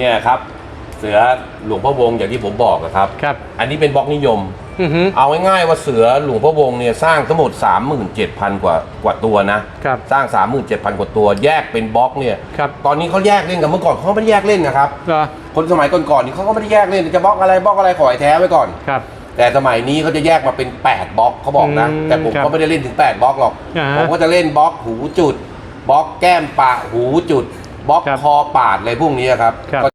เนี่ยครับเสือหลวงพ่อวงอย่างที่ผมบอกนะครับ ครับ อันนี้เป็นบล็อกนิยม อือฮึ เอาง่ายๆว่าเสือหลวงพ่อวงเนี่ยสร้างทั้งหมด 37,000 กว่ากว่าตัวนะครับ สร้าง 37,000 กว่าตัวแยกเป็นบล็อกเนี่ยครับตอนนี้เขาแยกเล่นกันเมื่อก่อนเขาไม่ได้แยกเล่นนะครับ เหรอคนสมัยก่อนๆนี่เขาก็ไม่ได้แยกเล่นจะบล็อกอะไรบล็อกอะไรขอให้แท้ไว้ก่อน ครับ แต่สมัยนี้เขาจะแยกมาเป็น 8บล็อกเขาบอกนะอืมแต่ผมครับก็ไม่ได้เล่นถึง 8บล็อกหรอกอ่าฮะผมก็จะเล่นบล็อกหูจุดบล็อกแก้มปะหูจุด บล็อกครับคอปาดอะไรพวกนี้ครับครับ ก็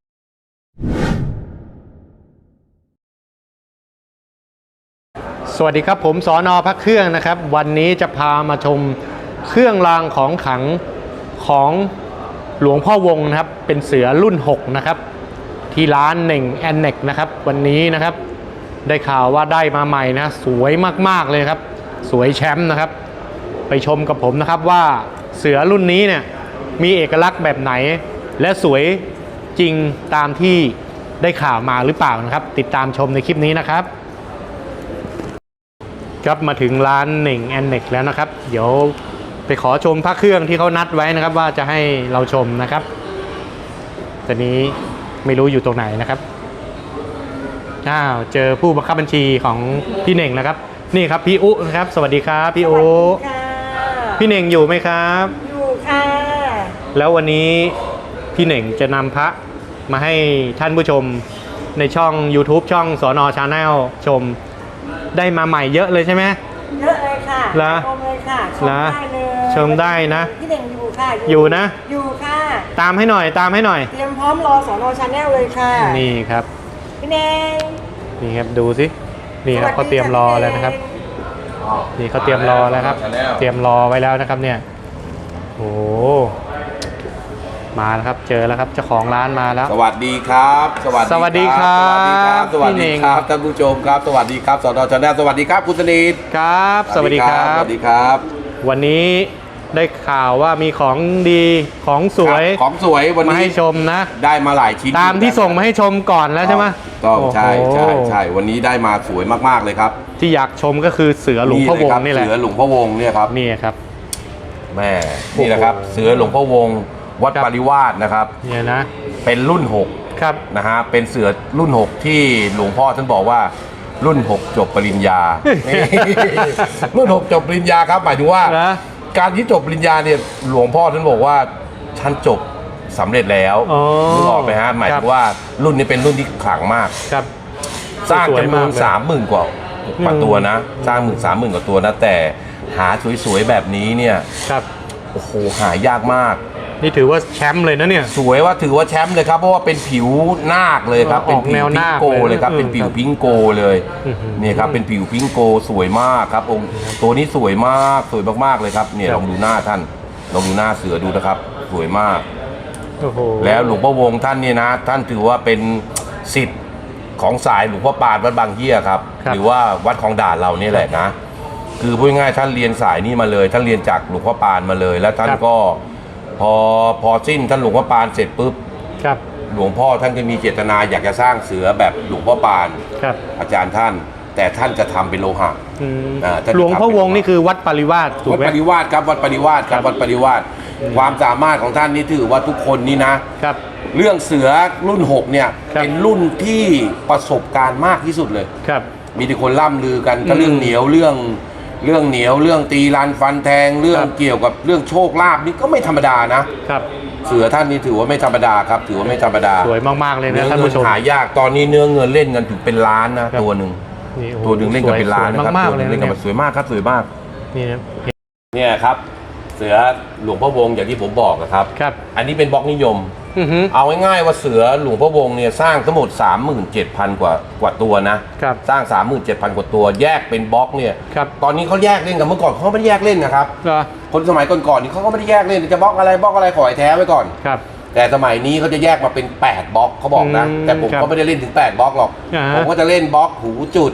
สวัสดีครับผมสอนอพักเครื่องนะครับ วันนี้จะพามาชมเครื่องรางของขลังของหลวงพ่อวงนะครับ เป็นเสือรุ่น 6 นะครับ ที่ร้านเน่งแอนเน็กนะครับ วันนี้นะครับ ได้ข่าวว่าได้มาใหม่นะ สวยมากๆเลยครับ สวยแชมป์นะครับ ไปชมกับผมนะครับว่าเสือรุ่นนี้เนี่ย มีเอกลักษณ์แบบไหน และสวยจริงตามที่ได้ข่าวมาหรือเปล่านะครับ ติดตามชมในคลิปนี้นะครับครับมาถึงร้านหนึ่งแอนเน็กแล้วนะครับ เดี๋ยวไปขอชมพระเครื่องที่เขานัดไว้นะครับ ว่าจะให้เราชมนะครับตอนนี้ไม่รู้อยู่ตรงไหนนะครับอ้าวเจอผู้บังคับบัญชีของพี่เน่งนะครับ นี่ครับพี่อุนะครับ สวัสดีครับพี่อุสวัสดีค่ะพี่เน่งอยู่ไหมครับอยู่ค่ะ แล้ววันนี้พี่เน่งจะนำพระมาให้ท่านผู้ชมในช่อง YouTube ช่องสอนอชาแนลชมได้มาใหม่เยอะเลยใช่ไหม เยอะเลยค่ะเหรอชมเลยค่ะ ชมเหรอได้เลยชมได้นะ พี่เด่งอยู่ค่ะอยู่นะ อยู่ค่ะ ตามให้หน่อยตามให้หน่อย เตรียมพร้อมรอสอนอชาแนลเลยค่ะนี่ครับ พี่เน่งนี่ครับดูสินี่ครับสวัสดีเขาเตรียมรอแล้วนะครับ นี่เขาเตรียมรอแล้วครับ เตรียมรอไว้แล้วนะครับเนี่ยโอ้โห มาแล้วครับ เจอแล้วครับเจ้าของร้านมาแล้ว สวัสดีครับ สวัสดีสวัสดีครับสวัสพี่เน่ดีงครับท่านผู้ชมครับ สวัสดีครับสอนอชาแนลสวัสดีครับคุณสนิทครับ สวัสดีครับสวัสดีครับ วันนี้ได้ข่าวว่ามีของดีของสวยครับของสวยวันมานี้ให้ชมนะ ได้มาหลายชิ้นตามที่ส่งมาให้ชมก่อนแล้วใช่ไหมต้องใช่โอ้โหใช่ใช่วันนี้ได้มาสวยมากๆเลยครับ ที่อยากชมก็คือเสือหลวงพ่อวงครับนี่แหละเสือหลวงพ่อวงเนี่ยครับนี่ครับแม่นี่แหละครับ เสือหลวงพ่อวง วัดครับปริวาสนะครับ เนี่ยนะ เป็นรุ่น ครับ 6 นะฮะ เป็นเสือรุ่น 6 ที่หลวงพ่อท่านบอกว่ารุ่น 6 จบปริญญานี่รุ่น 6 จบปริญญาครับหมายถึงว่านะการที่จบปริญญาเนี่ยหลวงพ่อท่านบอกว่าท่านจบสำเร็จแล้วอ๋อนึกออกไหมฮะหมายครัถึบงว่ารุ่นนี้เป็นรุ่นที่ขลังมาก ครับ สร้างสวยจำนวนมากเลยสามหมื่นกว่ากว่าอืม ตัวนะ สร้างหมื่นสามหมื่นกว่าตัวนะ แต่หาสวยๆแบบนี้เนี่ย ครับ โอ้โหหายากมาก นี่ถือว่าแชมป์เลยนะเนี่ย สวยว่าถือว่าแชมป์เลยครับเพราะว่าเป็นผิวนาคเลยครับออกเป็นผิแนววพิงนาคโกเลยเลยครับอืมเป็นผิวครับพิงโกเลยอื้อหือนี่ครับเป็นผิวพิงโกสวยมากครับองค์ตัวนี้สวยมากสวยมากๆเลยครับเนี่ยครับลองดูหน้าท่านลองดูหน้าเสือดูนะครับ สวยมากโอ้โหแล้วหลวงพ่อวงท่านเนี่ยนะ ท่านถือว่าเป็นสิทธิ์ของสายหลวงพ่อปานวัดบางเฮียครับครับหรือว่าวัดคลองด่านเรานี่แหละนะ คือพูดง่ายๆท่านเรียนสายนี้มาเลย ท่านเรียนจากหลวงพ่อปานมาเลย แล้วท่านก็ พอพอสิ้นท่านหลวงพ่อปานเสร็จปุ๊บครับ หลวงพ่อท่านก็มีเจตนาอยากจะสร้างเสือแบบหลวงพ่อปาน ครับอาจารย์ท่าน แต่ท่านจะทำเป็นโลหะ อืมอ่าท่านจะ หลวงพ่อวงทำเป็นนี่คือวัดปริวาสถูกวัดไหม ปริวาสครับวัดปริวาสครับครับวัดปริวาสความสามารถของท่านนี่ถือว่าทุกคนนี่นะ ครับ เรื่องเสือรุ่น 6 เนี่ย ครับ เป็นรุ่นที่ประสบการณ์มากที่สุดเลย ครับ มีแต่คนล่ำลือกันก็อืมเรื่องเหนียวเรื่อง เรื่องเหนียวเรื่องตีรันฟันแทงเรื่องครับเกี่ยวกับเรื่องโชคลาภนี่ก็ไม่ธรรมดานะ ครับ เสือท่านนี่ถือว่าไม่ธรรมดาครับ ถือว่าไม่ธรรมดาสวยมากๆเลยเนื้นะอท่านเงินผู้ชม หายากตอนนี้เนื้อเงินเล่นกันถึงเป็นล้านนะครับ ตัวหนึ่งนี่โอ้โหตัวหนึ่งเล่นกันเป็นล้านนะครับสวยมากตัวๆหเลยนึ่งเล่นนะกันเนี่ยสวยมากครับสวยมาก นี่นะ เนี่ยครับ เสือหลวงพ่อวงอย่างที่ผมบอกนะครับ ครับอันนี้เป็นบล็อกนิยม อือฮึเอาง่ายๆว่าเสือหลวงพ่อวงเนี่ยสร้างทั้งหมด 37,000 กว่ากว่าตัวนะ ครับ สร้าง 37,000 กว่าตัว แยกเป็นบล็อกเนี่ย ครับตอนนี้เขาแยกเล่นกันเมื่อก่อนเขาไม่ได้แยกเล่นนะครับ เหรอคนสมัยก่อนๆนี่เขาก็ไม่ได้แยกเล่นจะบล็อกอะไรบล็อกอะไรขอให้แท้ไว้ก่อน ครับ แต่สมัยนี้เขาจะแยกมาเป็น 8บล็อกเขาบอกนะ อืมแต่ผมครับก็ไม่ได้เล่นถึง 8บล็อกหรอก อ่าฮะผมก็จะเล่นบล็อกหูจุด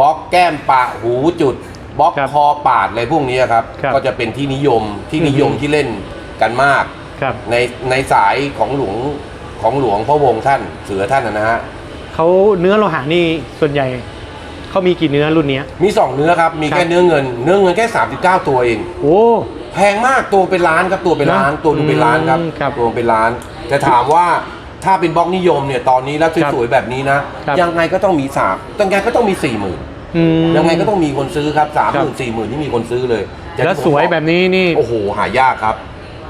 บล็อกแก้มปะหูจุด บล็อกครับคอปาดอะไรพวกนี้ครับ ครับก็จะเป็นที่นิยมที่นิยมอือฮึ ที่เล่นกันมาก ครับในในสายของหลวงของหลวงพ่อวงท่านเสือท่านนะนะฮะเขาเนื้อโลหะนี่ส่วนใหญ่เขามีกี่เนื้อรุ่นเนี้ย มีสองเนื้อครับ มีครับ แค่เนื้อเงิน เนื้อเงินแค่ 39 ตัวเอง โอ้ แพงมากตัวเป็นล้านครับตัวเป็นล้านนะตัวดูเป็นล้านครับอืมครับตัวเป็นล้านแต่ถามว่าถ้าเป็นบล็อกนิยมเนี่ยตอนนี้แล้วครับสวยๆแบบนี้นะครับ ยังไงก็ต้องมีสามยังไงก็ต้องมีสี่หมื่น อืมยังไงก็ต้องมีคนซื้อครับสามครัหบมื่นสี่หมื่นที่มีคนซื้อเลยอย่างแล้วที่ผมสวยอกแบบนี้นี่ โอ้โหหายากครับ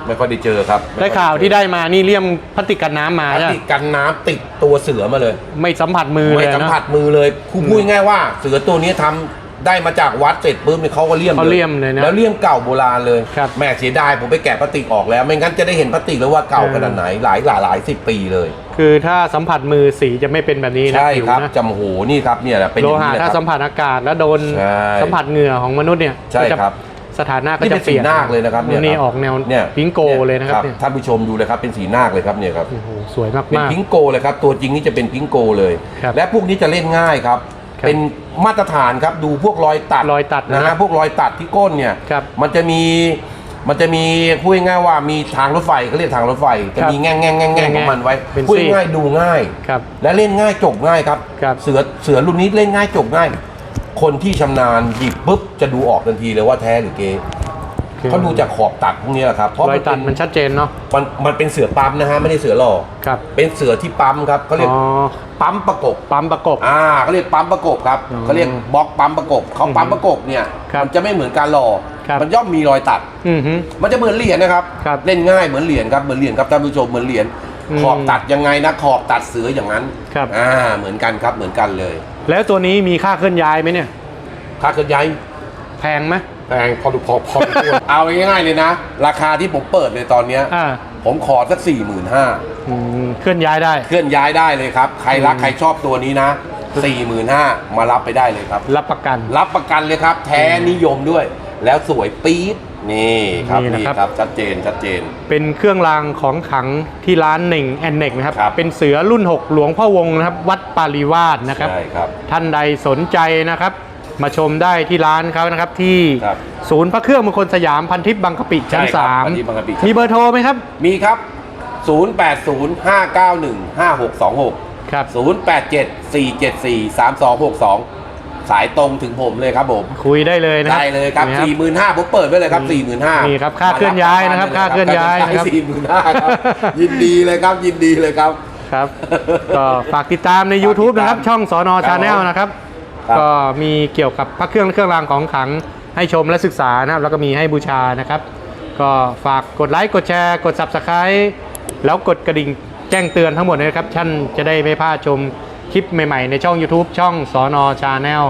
ไม่ค่อยได้เจอครับได้ข่าวที่ได้มานี่เลี่ยมพลาสติกกันน้ำมาพลาสใช่ไหมติกกันน้ำติดตัวเสือมาเลย ไม่สัมผัสมือเลไม่ยสัมนะ ผัสมือเลยคูพูดง่ายๆว่า เสือตัวนี้ทำ ได้มาจากวัดเสร็จปุ๊บเนี่ยเขาก็เลี่ยมเขาเลี่ยมเลยนะแล้วเลี่ยมเก่าโบราณเลยครับแม่เสียดายผมไปแกะพลาสติกออกแล้ว ไม่งั้นจะได้เห็นพลาสติกแล้วว่าเก่าเออขนาดไหนหลายหลายหลายสิบปีเลย คือถ้าสัมผัสมือสีจะไม่เป็นแบบนี้นะใช่ผิวครับนะจำหูนี่ครับเนี่ยแหละเป็นอโลย่างหะนี้แหละถ้าคสัรับมผัสอากาศแล้วโดนใช่ สัมผัสเหงื่อของมนุษย์เนี่ยใช่ก็จะครับสถานะก็นี่จะเป็นเปสีลี่ยนนาคเลยนะครับเนี่ยนี่ครับออกแนวเนี่ยพิงโกเลยนะครับเนี่ยท่านผู้ชมดูเลยครับเป็นสีนาคเลยครับเนี่ยครับโอ้โหสวยมากเป็นมาก พิงโกเลยครับตัวจริงนี่จะเป็นพิงโกเลย ครับ และพวกนี้จะเล่นง่ายครับ ครับเป็นมาตรฐานครับดูพวกรอยตัดรอยตัดนะนะฮะพวกรอยตัดที่ก้นเนี่ยครับมันจะมีมันจะมีพูดง่ายๆว่ามีทางรถไฟเขาเรียกทางรถไฟจะครับมีแง่งแง่งแง่งแง่งของมันไว้เป็นพูดซี่ง่ายๆดูง่าย ครับและเล่นง่ายจบง่ายครับ ครับ เสือเสือรุ่นนี้เล่นง่ายจบง่าย คนที่ชำนาญหยิบปุ๊บจะดูออกทันทีเลยว่าแท้หรือเก๊ เขาดูจากขอบตัดพวกนี้แหละครับเพราะรอมัยนตัเป็ดนมันชัดเจนเนาะมันมันเป็นเสือปั๊มนะฮะไม่ได้เสือหล่อครับเป็นเสือที่ปั๊มครับเขาเรียกอ๋อปั๊มประกบปั๊มประกบอ่าเขาเรียกปั๊มประกบครับอ๋อเขาเรียกบล็อกปั๊มประกบเขาปั๊มประกบเนี่ยครับมันจะไม่เหมือนการหล่อครับมันย่อมมีรอยตัดอือฮึมันจะเหมือนเหรียญนะครับครับเล่นง่ายเหมือนเหรียญครับเหมือนเหรียญครับท่านผู้ชมเหมือนเหรียญอืมขอบตัดยังไงนะขอบตัดเสืออย่างนั้นครับอ่าเหมือนกันครับเหมือนกันเลย แล้วตัวนี้มีค่าเคลื่อนย้ายไหมเนี่ย ค่าเคลื่อนย้ายแพงไหมแพงพอดูพอพอดูเอาง่ายๆเลยนะ ราคาที่ผมเปิดเลยตอนเนี้ยอ่าผมขอสักสี่หมื่นห้าอืมเคลื่อนย้ายได้เคลื่อนย้ายได้เลยครับ ใครรักอืมใครชอบตัวนี้นะสี่หมื่นห้ามารับไปได้เลยครับ รับประกัน รับประกันเลยครับ แท้นิยมด้วย แล้วสวยปี๊ดนี่ครับนี่นี่นะครับ ครับชัดเจนชัดเจน เป็นเครื่องรางของขลังที่ร้านหนึ่งแอนเน็กนะครับ ครับ เป็นเสือรุ่น 6 หลวงพ่อวงนะครับ วัดปาริวาสนะครับ ใช่ครับ ท่านใดสนใจนะครับ มาชมได้ที่ร้านเขานะครับที่ครับศูนย์พระเครื่องมงคลสยามพันทิพย์บางกะปิชั้นใช่ครับ3พันทิพย์บางกะปิมีเบอร์โทรไหมครับมีครับ 0805915626 ครับ 087 474 3262 สายตรงถึงผมเลยครับผม คุยได้เลยนะได้เลยครับนะสี่หมื่นห้าผมเปิดไว้เลยครับสี่หมื่นห้านี่นี่ครับค่าเคลื่อนย้ายนะครับค่าเคลื่อนย้ายนะครับสี่หมื่นห้าครับ ยินดีเลยครับยินดีเลยครับ ครับ ก็ฝากติดตามใน YouTube นะครับ ช่องสอนอครับชาแนลนะครับ ครับ ก็มีเกี่ยวกับพระเครื่องและเครื่องรางของขลังให้ชมและศึกษานะครับ แล้วก็มีให้บูชานะครับ ก็ฝากกดไลค์กดแชร์กด Subscribe แล้วกดกระดิ่งแจ้งเตือนทั้งหมดเลยนะครับ ท่านจะได้ไม่พลาดชมคลิปใหม่ๆ ในช่อง YouTube ช่องสอนอชาแนล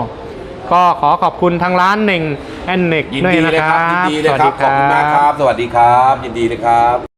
ก็ขอขอบคุณทางร้านหนึ่งแอนเน็กยินด้วยดีนะเลยคครัรับ บยินดีเลยครับขอบคุณมากครับสวัสดีครับ ยินดีเลยครับ